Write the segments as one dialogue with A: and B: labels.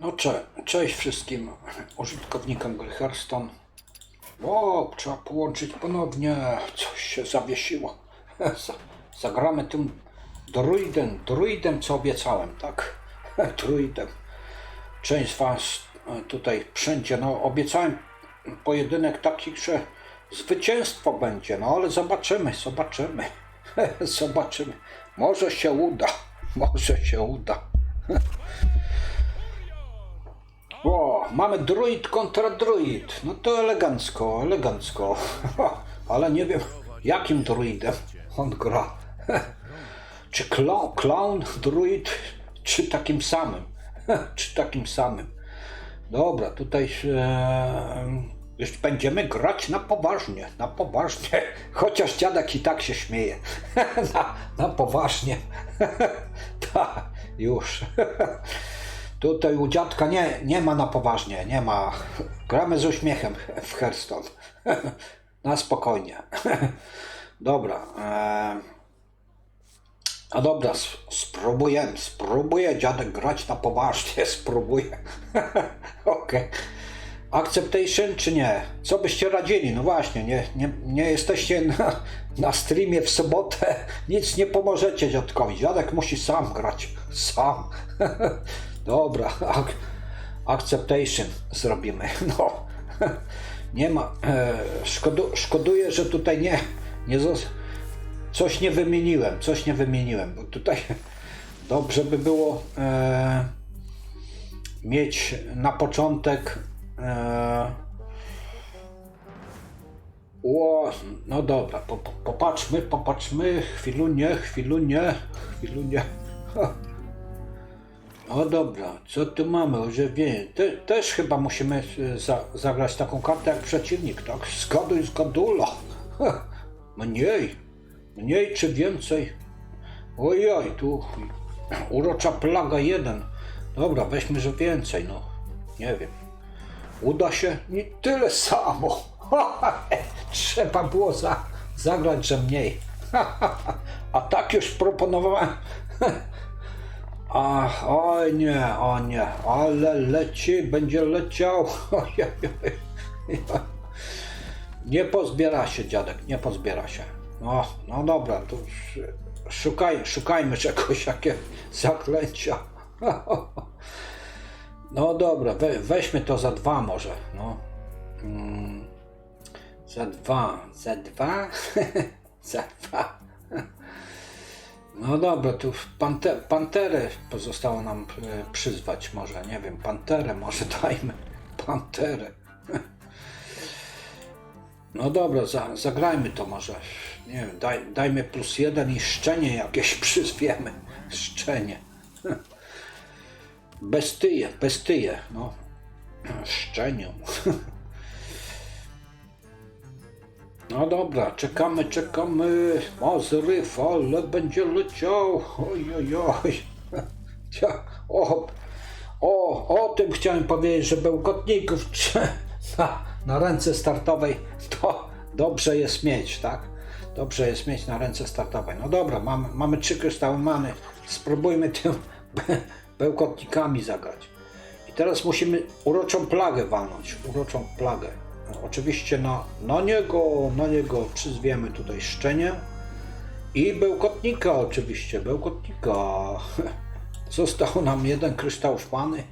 A: No cze, cześć wszystkim użytkownikom gry. O, trzeba połączyć ponownie. Coś się zawiesiło. Za- Zagramy tym druidem, druidem co obiecałem, tak? Druidem. Część z Was e, tutaj wszędzie, no obiecałem pojedynek taki, że zwycięstwo będzie, no ale zobaczymy, zobaczymy. Zobaczymy. Może się uda, może się uda. Mamy druid kontra druid. No to elegancko, elegancko. Ale nie wiem, jakim druidem on gra. Czy clown, druid, czy takim samym? Czy takim samym? Dobra, tutaj e, będziemy grać na poważnie, na poważnie. Chociaż dziadek i tak się śmieje. Na, na poważnie. Tak, już. Tutaj u dziadka nie, nie ma na poważnie, nie ma. Gramy z uśmiechem w Hearthstone. Na spokojnie. Dobra. E... A dobra, spróbuję, spróbuję dziadek grać na poważnie, spróbuję. Okej. Acceptation czy nie? Co byście radzili? No właśnie, nie, nie, nie jesteście na, na streamie w sobotę, nic nie pomożecie dziadkowi. Dziadek musi sam grać, sam. Dobra, ac- acceptation zrobimy. No, nie ma. E, szkodu, szkoduję, że tutaj nie, nie coś nie wymieniłem, coś nie wymieniłem, bo tutaj dobrze by było e, mieć na początek. E, o, no dobra, po, popatrzmy, popatrzmy, chwilunie, chwilunie, chwilunie. No dobra, co tu mamy? Ożywienie. Te, też chyba musimy e, za, zagrać taką kartę jak przeciwnik, tak? Zgaduj z gadula. Mniej, mniej czy więcej? Ojoj, tu urocza plaga jeden. Dobra, weźmy, że więcej, no. Nie wiem. Uda się? Nie tyle samo. Trzeba było za, zagrać, że mniej. A tak już proponowałem. Ach, oj nie, o nie, ale leci, będzie leciał. Nie pozbiera się dziadek, nie pozbiera się. No, no dobra, to szukaj, szukajmy czegoś, jakie zaklęcia. No dobra, we, weźmy to za dwa może, no. Mm, za dwa, za dwa, za dwa. No dobra, tu pante, panterę pozostało nam e, przyzwać może, nie wiem, panterę może dajmy, panterę. No dobra, za, zagrajmy to może, nie wiem, daj, dajmy plus jeden i szczenie jakieś przyzwiemy, szczenie. Bestyje, bestyje, no, szczenią. No dobra, czekamy, czekamy. O, zryw, ale będzie leciał. Oj, oj, oj. O, o, o tym chciałem powiedzieć, że bełkotników na, na ręce startowej to dobrze jest mieć, tak? Dobrze jest mieć na ręce startowej. No dobra, mamy, mamy trzy kryształy. Spróbujmy tym be- bełkotnikami zagrać. I teraz musimy uroczą plagę walnąć. Uroczą plagę. Oczywiście na, na niego, na niego przyzwiemy tutaj szczenie. I bełkotnika oczywiście, bełkotnika. Został nam jeden kryształ szpany,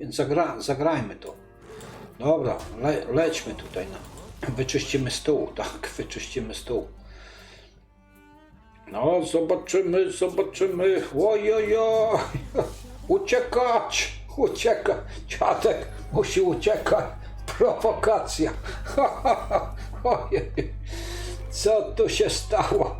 A: więc zagra, zagrajmy to. Dobra, le, lećmy tutaj na. Wyczyścimy stół, tak, wyczyścimy stół. No, zobaczymy, zobaczymy. Ojojoj! Uciekać! Uciekać! Dziadek musi uciekać! Prowokacja! Co tu się stało?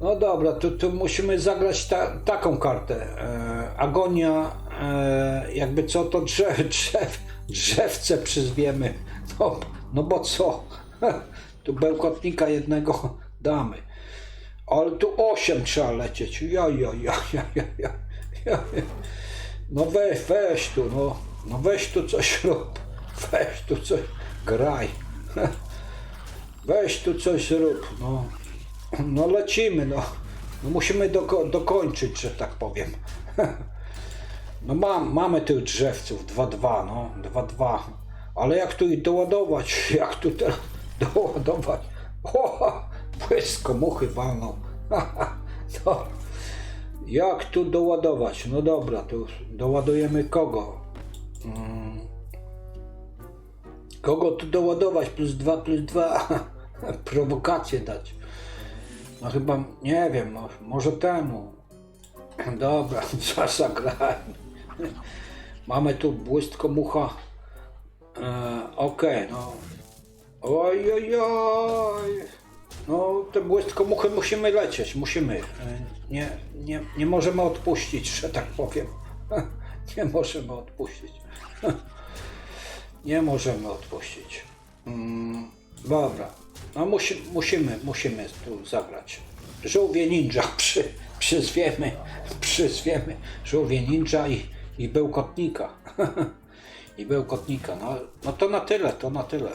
A: No dobra, tu, tu musimy zagrać ta, taką kartę. E, agonia, e, jakby co to drzew, drzew, drzewce przyzwiemy. No, no bo co? Tu bełkotnika jednego damy. Ale tu 8 trzeba lecieć. Ja, ja, ja, ja, ja, ja. No weź, weź tu, no. No weź tu coś rób. Weź tu coś, graj. Weź tu coś rób, no. No lecimy, no. no musimy doko- dokończyć, że tak powiem. No mam, mamy tych drzewców 2-2, no 2-2. Ale jak tu ich doładować? Jak tu teraz doładować? O, błysko muchy walną. no. Jak tu doładować? No dobra, tu doładujemy kogo? Mm. Kogo tu doładować? Plus 2, plus 2. Prowokację dać. No chyba, nie wiem, mo- może temu. Dobra, zagrajmy. Mamy tu błystko mucha. E, Okej, no. Oj, oj, oj. No, te błystko muchy musimy lecieć, musimy. E, Nie, nie, nie możemy odpuścić, że tak powiem. Nie możemy odpuścić. Nie możemy odpuścić. Mm, dobra. No musi, musimy, musimy tu zagrać. Żółwie ninja przy, przyzwiemy, przyzwiemy żółwie ninja i, i bełkotnika. I bełkotnika. No, no to na tyle, to na tyle.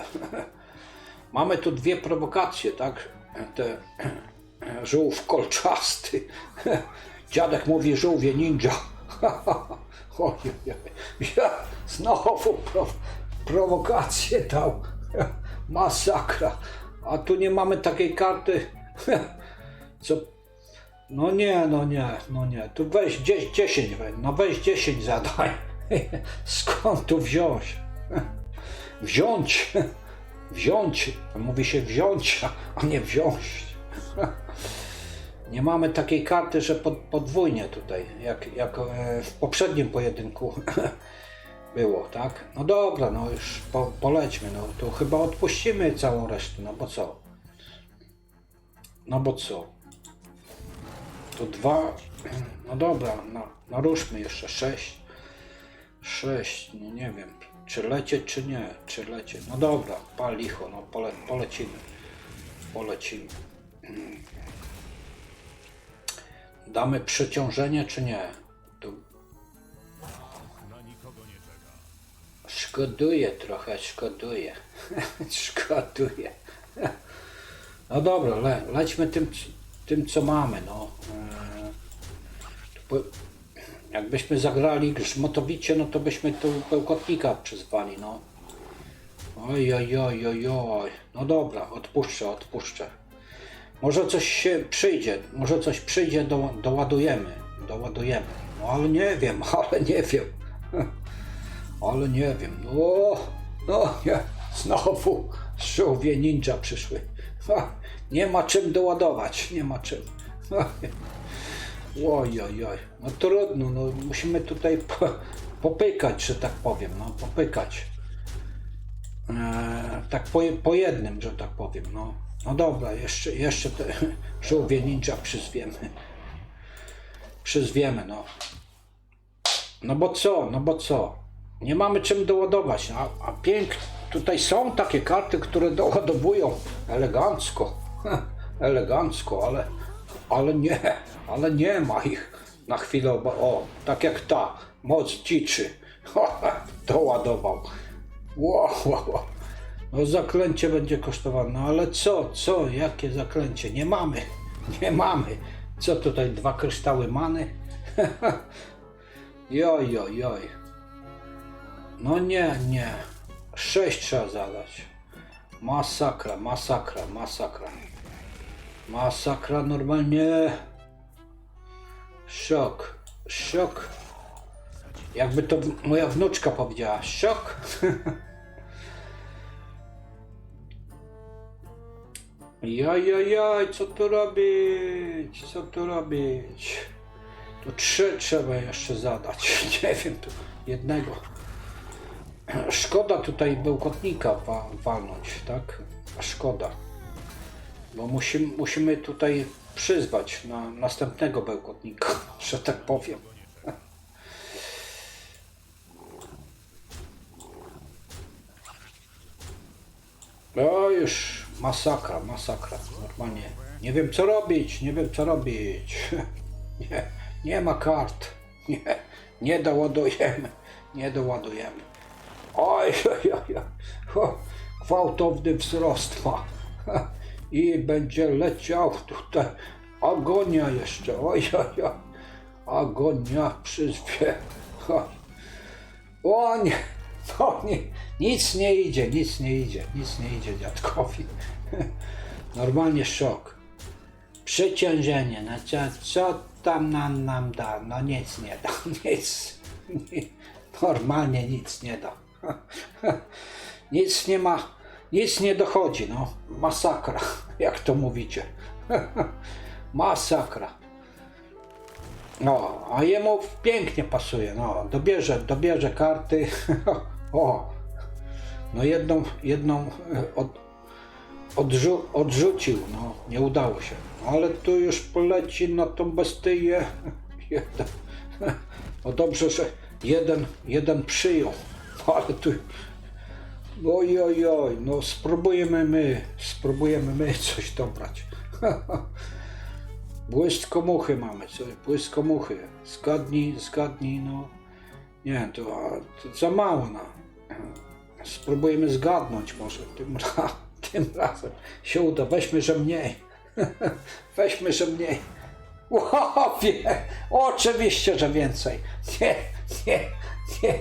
A: Mamy tu dwie prowokacje, tak? Te żółw kolczasty. Dziadek mówi żółwie ninja. Oj, oj, oj. Ja znowu pro, prowokację dał. Masakra. A tu nie mamy takiej karty. Co? No nie, no nie, no nie. Tu weź 10, weź, no weź 10 zadaj. Skąd tu wziąć? Wziąć. Wziąć. Mówi się wziąć, a nie wziąć. Nie mamy takiej karty, że pod, podwójnie tutaj, jak, jak e, w poprzednim pojedynku było, tak? No dobra, no już po, polećmy, no to chyba odpuścimy całą resztę, no bo co? No bo co? To dwa, no dobra, no, naruszmy jeszcze sześć. Sześć, no nie wiem, czy lecieć, czy nie, czy lecieć. No dobra, pal licho, no pole, polecimy, polecimy. Damy przeciążenie, czy nie? Szkoduję trochę, szkoduję. szkoduję. No dobra, le, lećmy tym, tym co mamy, no. Eee, jakbyśmy zagrali grzmotowicie, no to byśmy tu pełkotnika przyzwali, no. Oj, oj, oj, oj, oj. No dobra, odpuszczę, odpuszczę. Może coś się przyjdzie, może coś przyjdzie, do, doładujemy, doładujemy. No ale nie wiem, ale nie wiem. Ale nie wiem, no, no nie, znowu żółwie ninja przyszły. Ha, nie ma czym doładować, nie ma czym. Ha, Oj, oj, oj, no trudno, no musimy tutaj po, popykać, że tak powiem, no popykać. Eee, tak po, po jednym, że tak powiem, no. No dobra, jeszcze, jeszcze te żółwie ninja przyzwiemy. Przyzwiemy, no. No bo co, no bo co? Nie mamy czym doładować, a, a pięknie. Tutaj są takie karty, które doładowują elegancko. Elegancko, ale, ale nie, ale nie ma ich na chwilę. O, tak jak ta, moc dziczy. Doładował. Wow, wow, wow. No zaklęcie będzie kosztowało. No ale co, co, jakie zaklęcie? Nie mamy, nie mamy. Co tutaj, dwa kryształy many? Joj, joj, joj. No nie, nie. Sześć trzeba zadać. Masakra, masakra, masakra. Masakra normalnie. Szok, szok. Jakby to moja wnuczka powiedziała. Szok. Jaj, jaj, jaj, co tu robić? Co tu robić? Tu trzy trzeba jeszcze zadać. Nie wiem, tu jednego. Szkoda tutaj bełkotnika wa walnąć, tak? Szkoda. Bo musimy, musimy tutaj przyzwać na następnego bełkotnika, że tak powiem. No już masakra, masakra. Normalnie. Nie wiem co robić, nie wiem co robić. Nie, nie ma kart. Nie, nie doładujemy, nie doładujemy. Oj, oj, oj, gwałtowny wzrost ma. I będzie leciał tutaj. Agonia jeszcze, oj, oj, oj. Agonia przyzwie. O, nie, o nie, nic nie idzie, nic nie idzie, nic nie idzie dziadkowi. Normalnie szok. Przeciążenie, no co, co tam nam, nam da? No nic nie da, nic. Nie, normalnie nic nie da. Nic nie ma, nic nie dochodzi, no. Masakra, jak to mówicie. Masakra. No, a jemu pięknie pasuje, no. Dobierze, dobierze karty. O, no jedną, jedną e, od, odrzu, odrzucił, no. Nie udało się. Ale tu już poleci na tą bestyję. Jeden. No dobrze, że jeden, jeden przyjął. Ale tu Oj, oj, oj, no spróbujemy my, spróbujemy my coś dobrać. Błyskomuchy mamy, co? Błyskomuchy. Zgadnij, zgadnij, no. Nie, to, to za mało, no. Spróbujemy zgadnąć może tym, ra, tym razem. Się uda, weźmy, że mniej. weźmy, że mniej. Łopie! Oczywiście, że więcej. Nie, nie, nie.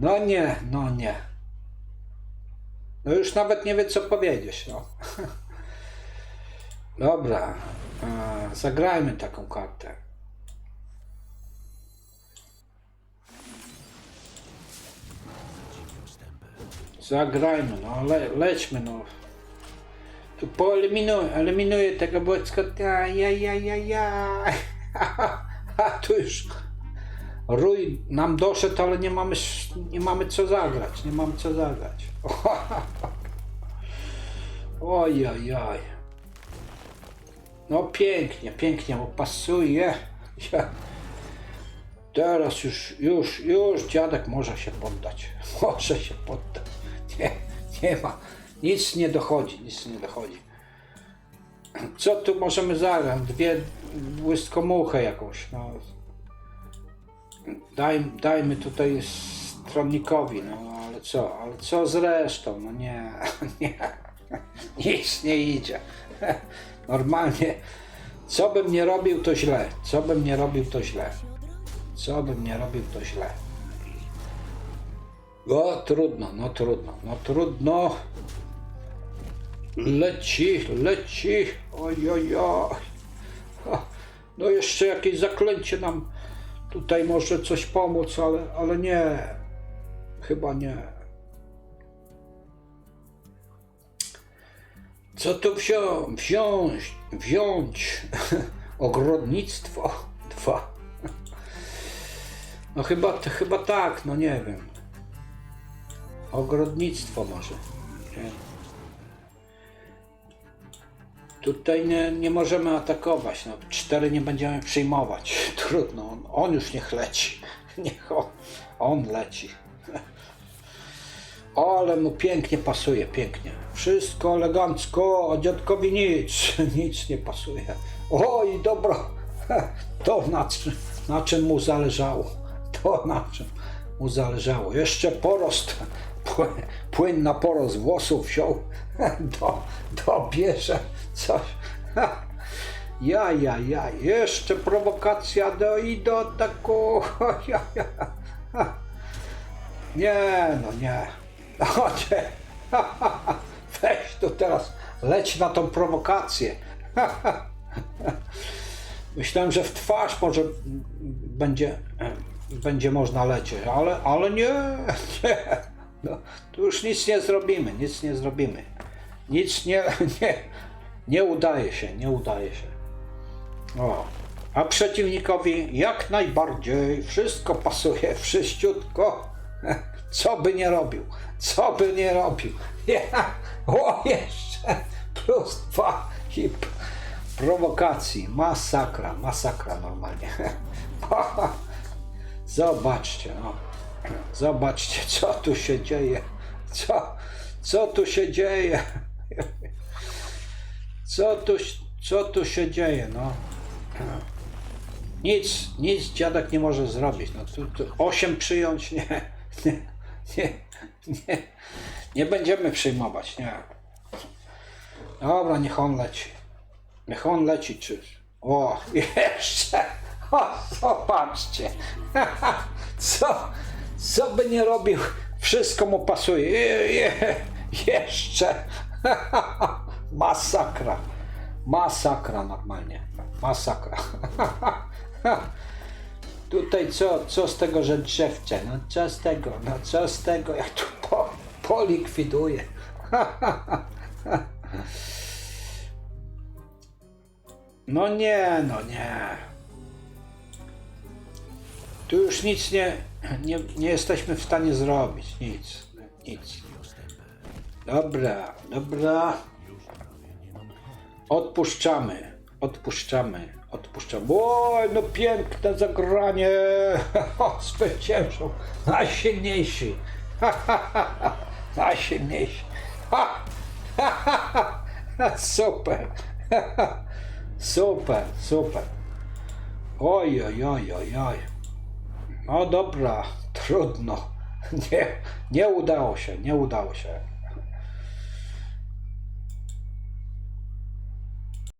A: No nie, no nie. No już nawet nie wie co powiedzieć. No. Dobra, zagrajmy taką kartę. Zagrajmy, no le, lećmy, no. Tu poeliminuję, eliminuję tego błędka. Ja, ja, ja, ja, ja. A tu już rój nam doszedł, ale nie mamy, nie mamy co zagrać. Nie mamy co zagrać. Oj, oj, oj. No pięknie, pięknie, bo pasuje. Teraz już, już, już dziadek może się poddać. Może się poddać. Nie, nie ma. Nic nie dochodzi, nic nie dochodzi. Co tu możemy zagrać? Dwie błyskomuchę jakąś, no. Daj, dajmy tutaj stronnikowi, no ale co, ale co z resztą? No nie, nie, nic nie idzie. Normalnie, co bym nie robił, to źle. Co bym nie robił, to źle. Co bym nie robił, to źle. No trudno, no trudno, no trudno. Leci, leci, oj, oj, oj. No jeszcze jakieś zaklęcie nam tutaj może coś pomóc, ale, ale nie. Chyba nie. Co tu wzią, wziąć? Wziąć? Ogrodnictwo? Dwa. No chyba, chyba tak, no nie wiem. Ogrodnictwo może. Nie. Tutaj nie, nie możemy atakować. No, cztery nie będziemy przyjmować. Trudno, on, on już niech leci. Niech on, on leci. O, ale mu pięknie pasuje, pięknie. Wszystko elegancko, a dziadkowi nic, nic nie pasuje. Oj, dobra, to na, na czym mu zależało. To na czym mu zależało. Jeszcze porost, płyn, na porost włosów wziął, do, dobierze coś. Ja, ja, ja, jeszcze prowokacja do i do ataku. Ja, ja. Nie, no nie. Nie. Weź tu teraz, leć na tą prowokację. Myślałem, że w twarz może będzie, będzie można lecieć, ale, ale nie, nie. No, tu już nic nie zrobimy, nic nie zrobimy. Nic nie, nie, nie udaje się, nie udaje się. O. A przeciwnikowi jak najbardziej wszystko pasuje, wszyściutko. Co by nie robił, co by nie robił. Ja, o jeszcze plus dwa i prowokacji. Masakra, masakra normalnie. Zobaczcie, no. Zobaczcie, co tu się dzieje. Co, co tu się dzieje? Co tu, co tu się dzieje, no? Nic, nic dziadek nie może zrobić. No tu, tu osiem przyjąć, nie, nie, nie, nie, nie będziemy przyjmować, nie. Dobra, niech on leci. Niech on leci, czy... O, jeszcze, Zobaczcie. Co, co by nie robił, wszystko mu pasuje. Je, je, jeszcze. Masakra. Masakra normalnie. Masakra. Tutaj co, co z tego, że drzewcie? No co z tego? No co z tego? Ja tu po, polikwiduję. No nie, no nie. Tu już nic nie, nie, nie jesteśmy w stanie zrobić. Nic, nic. Dobra, dobra. Odpuszczamy, odpuszczamy, odpuszczamy. Oj, no piękne zagranie. Zwyciężą najsilniejsi. Najsilniejsi. Super. Super, super. Oj, oj, oj, oj, oj. No dobra, trudno. Nie, nie udało się, nie udało się.